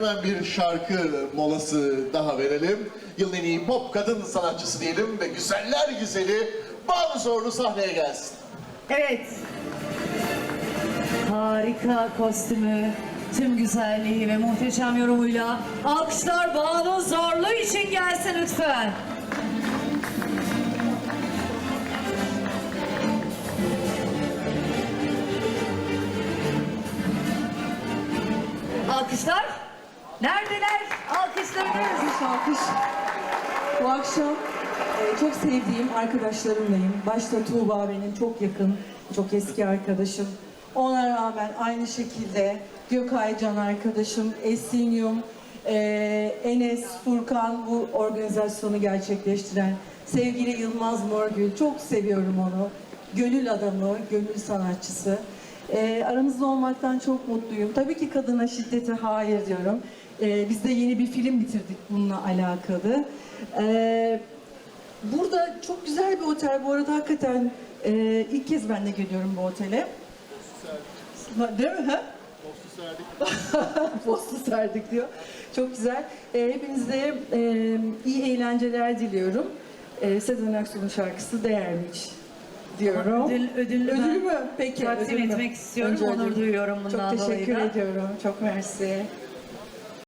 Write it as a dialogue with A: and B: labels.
A: Hemen bir şarkı molası daha verelim. Yılın en iyi pop kadın sanatçısı diyelim ve güzeller güzeli Banu Zorlu sahneye gelsin.
B: Evet. Harika kostümü, tüm güzelliği ve muhteşem yorumuyla alkışlar Banu Zorlu için gelsin lütfen. Alkışlar. Neredeler? Alkışlarınız.
C: Alkış alkış. Bu akşam e, çok sevdiğim arkadaşlarımlayım. Başta Tuğba benim çok yakın, çok eski arkadaşım. Ona rağmen aynı şekilde Gökay Can arkadaşım, Esin Yum, e, Enes, Furkan bu organizasyonu gerçekleştiren sevgili Yılmaz Morgül. Çok seviyorum onu. Gönül adamı, gönül sanatçısı. E, aramızda olmaktan çok mutluyum. Tabii ki kadına şiddete hayır diyorum. E, biz de yeni bir film bitirdik bununla alakalı. E, burada çok güzel bir otel. Bu arada hakikaten e, ilk kez ben de geliyorum bu otele. Değil mi? Ha? Postu serdik diyor. Çok güzel. E, hepinize e, iyi eğlenceler diliyorum. E, Sezen Aksu'nun şarkısı Değer diyorum.
B: Ödül, ödüllü
C: Ödülü
B: ben
C: mü? Peki.
B: takdim
C: ödül mü?
B: etmek istiyorum.
C: Önce
B: Onur
C: ödül.
B: duyuyorum bundan
C: Çok teşekkür
B: dolayı
C: ediyorum. Çok mersi.